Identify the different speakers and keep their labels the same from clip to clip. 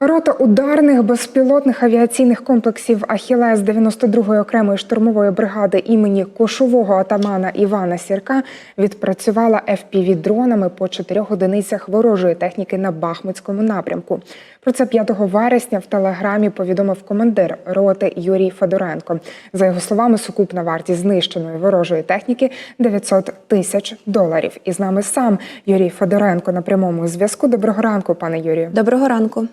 Speaker 1: Рота ударних безпілотних авіаційних комплексів Ахілес 92-ї окремої штурмової бригади імені кошового атамана Івана Сірка відпрацювала fpv дронами по чотирьох одиницях ворожої техніки на Бахмутському напрямку. Про це 5 вересня в телеграмі повідомив командир роти Юрій Федоренко. За його словами, сукупна вартість знищеної ворожої техніки 900 тисяч доларів. І з нами сам Юрій Федоренко на прямому зв'язку. Доброго ранку, пане Юрію.
Speaker 2: Доброго ранку.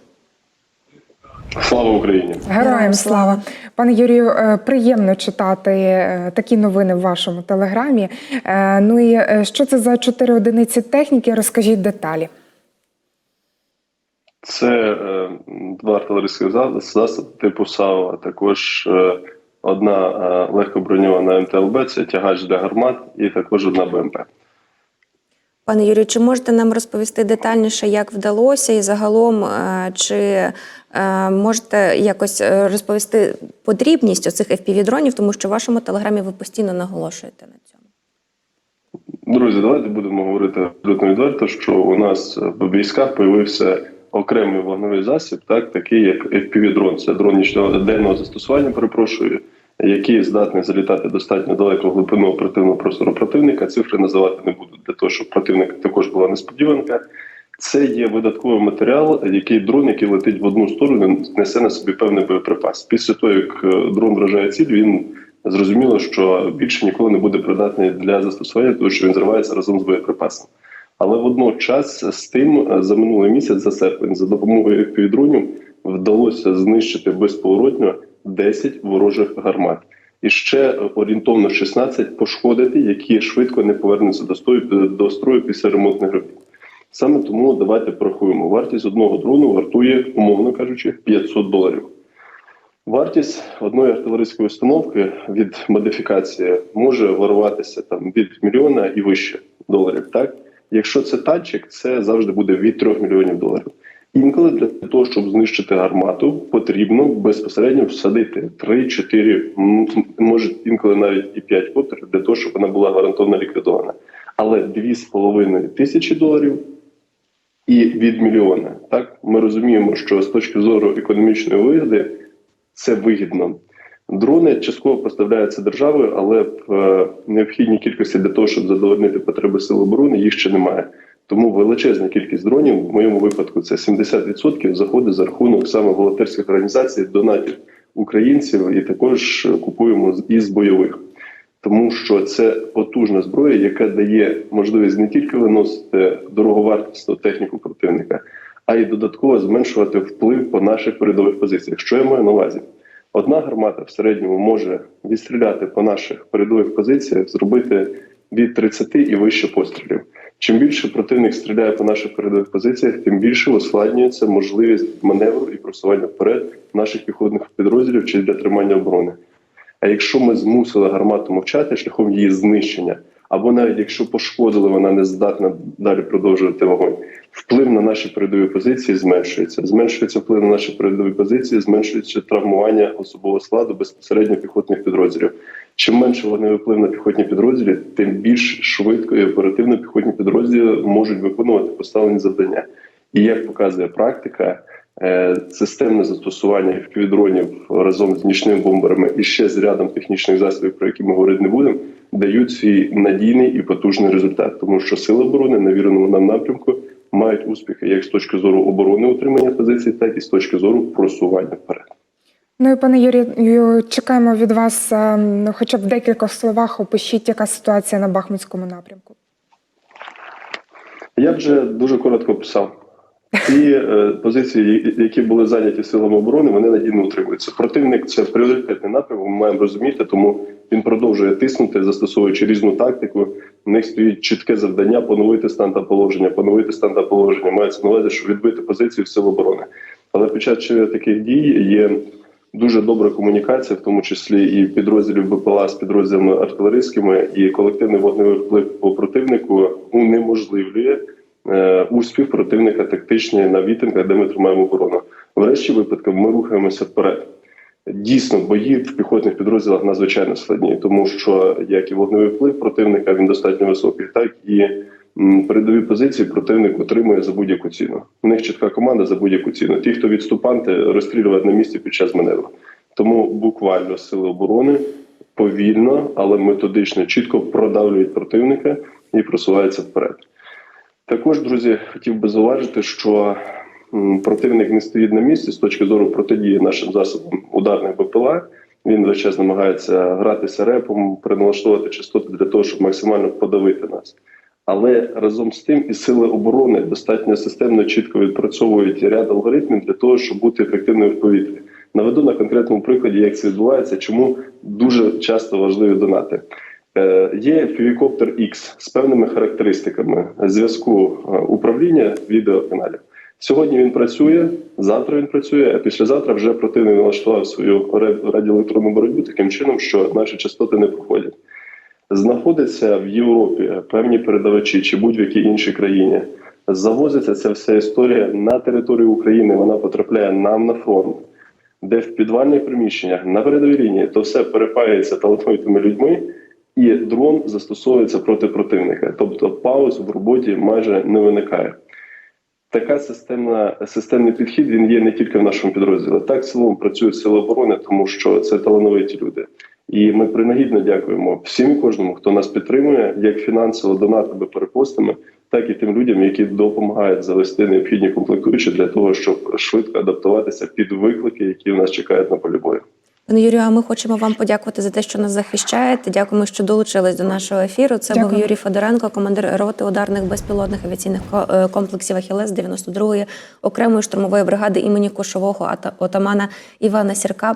Speaker 3: Слава Україні!
Speaker 1: Героям слава пане Юрію. е, Приємно читати е, такі новини в вашому телеграмі. Е, Ну і що це за чотири одиниці техніки? Розкажіть деталі.
Speaker 3: Це два артилерійських засоби типу САУ, а також одна легкоброньована МТЛБ, це тягач для гармат, і також одна БМП.
Speaker 2: Пане Юрію, чи можете нам розповісти детальніше, як вдалося, і загалом е, чи е, можете якось е, розповісти потрібність оцих FPV-дронів, тому що в вашому телеграмі ви постійно наголошуєте на цьому.
Speaker 3: Друзі, давайте будемо говорити абсолютно відверто, що у нас в військах появився окремий вогневий засіб, так такий як FPV-дрон. Це дрон нічного денного застосування, перепрошую, який здатний залітати достатньо далеко глибину оперативного простору противника. Цифри називати не буду для того, щоб противник також була несподіванка. Це є видатковий матеріал, який дрон, який летить в одну сторону, несе на собі певний боєприпас. Після того, як е, дрон вражає ціль, він зрозуміло, що більше ніколи не буде придатний для застосування, тому що він зривається разом з боєприпасом. Але водночас з тим е, за минулий місяць, за серпень, за допомогою FPV-дронів вдалося знищити безповоротньо 10 ворожих гармат. І ще орієнтовно 16 пошкодити, які швидко не повернуться до строю, до строю після ремонтних робіт. Саме тому давайте порахуємо. Вартість одного дрону вартує, умовно кажучи, 500 доларів. Вартість одної артилерійської установки від модифікації може варуватися там від мільйона і вище доларів. Так, якщо це танчик, це завжди буде від 3 мільйонів доларів. Інколи для того, щоб знищити гармату, потрібно безпосередньо всадити 3-4, може інколи навіть і 5 коптер для того, щоб вона була гарантовано ліквідована. Але 2,5 тисячі доларів і від мільйона. Так ми розуміємо, що з точки зору економічної вигоди це вигідно. Дрони частково поставляються державою, але в е, необхідній кількості для того, щоб задовольнити потреби сил оборони, їх ще немає. Тому величезна кількість дронів, в моєму випадку, це 70% заходить за рахунок саме волонтерських організацій, донатів українців, і також купуємо із бойових. Тому що це потужна зброя, яка дає можливість не тільки виносити дороговартісну техніку противника, а й додатково зменшувати вплив по наших передових позиціях. Що я маю на увазі? Одна гармата в середньому може відстріляти по наших передових позиціях, зробити від 30 і вище пострілів. Чим більше противник стріляє по наших передових позиціях, тим більше ускладнюється можливість маневру і просування вперед наших піхотних підрозділів чи для тримання оборони. А якщо ми змусили гармату мовчати шляхом її знищення, або навіть якщо пошкодили, вона не здатна далі продовжувати вогонь, вплив на наші передові позиції зменшується. Зменшується вплив на наші передові позиції, зменшується травмування особового складу безпосередньо піхотних підрозділів. Чим менше вогневий вплив на піхотні підрозділі, тим більш швидко і оперативно піхотні підрозділи можуть виконувати поставлені завдання. І як показує практика, е, системне застосування FPV-дронів разом з нічними бомберами і ще з рядом технічних засобів, про які ми говорити не будемо, дають свій надійний і потужний результат, тому що сили оборони на віреному нам напрямку мають успіхи як з точки зору оборони утримання позицій, так і з точки зору просування вперед.
Speaker 1: Ну і пане Юрію, чекаємо від вас, е, ну, хоча б в декількох словах опишіть, яка ситуація на Бахмутському напрямку.
Speaker 3: Я вже дуже коротко описав. Ті е, позиції, які були зайняті силами оборони, вони надійно утримуються. Противник це пріоритетний напрямок. Ми маємо розуміти, тому він продовжує тиснути, застосовуючи різну тактику. В них стоїть чітке завдання поновити стан та положення, поновити стан та положення. Мається на увазі, що відбити позицію сил оборони. Але під час таких дій є дуже добра комунікація, в тому числі і підрозділів БПЛА з підрозділами артилерійськими, і колективний вогневий вплив по противнику унеможливлює е, успіх противника тактичний на вітинках, де ми тримаємо оборону. Врешті випадків ми рухаємося вперед. Дійсно, бої в піхотних підрозділах надзвичайно складні, тому що як і вогневий вплив противника він достатньо високий, так і передові позиції противник отримує за будь-яку ціну. У них чітка команда за будь-яку ціну. Ті, хто відступанти, розстрілювати на місці під час маневру. Тому буквально сили оборони повільно, але методично, чітко продавлюють противника і просуваються вперед. Також, друзі, хотів би зауважити, що противник не стоїть на місці з точки зору протидії нашим засобам ударних БПЛА. Він весь час намагається гратися репом, переналаштовувати частоти для того, щоб максимально подавити нас. Але разом з тим і сили оборони достатньо системно чітко відпрацьовують ряд алгоритмів для того, щоб бути ефективними в повітрі. Наведу на конкретному прикладі, як це відбувається, чому дуже часто важливі донати. Е, Є Фівікоптер X з певними характеристиками зв'язку е, управління відеоканалів. Сьогодні він працює, завтра він працює, а післязавтра вже противник налаштував свою радіоелектронну боротьбу таким чином, що наші частоти не проходять. Знаходиться в Європі певні передавачі чи будь-якій іншій країні. Завозиться ця вся історія на територію України. Вона потрапляє нам на фронт, де в підвальних приміщеннях на передовій лінії то все перепаюється талановитими людьми, і дрон застосовується проти противника. Тобто пауз в роботі майже не виникає. Така системна системний підхід він є не тільки в нашому підрозділі. Так цілому працюють сили оборони, тому що це талановиті люди. І ми принагідно дякуємо всім і кожному, хто нас підтримує, як фінансово донатами, перепостами, так і тим людям, які допомагають завести необхідні комплектуючі для того, щоб швидко адаптуватися під виклики, які в нас чекають на полі бою.
Speaker 2: Пане Юрію, а ми хочемо вам подякувати за те, що нас захищаєте. Дякуємо, що долучились до нашого ефіру. Це
Speaker 1: Дякую.
Speaker 2: був Юрій Федоренко, командир роти ударних безпілотних авіаційних е, комплексів Ахілес 92-ї окремої штурмової бригади імені Кошового отамана Івана Сірка.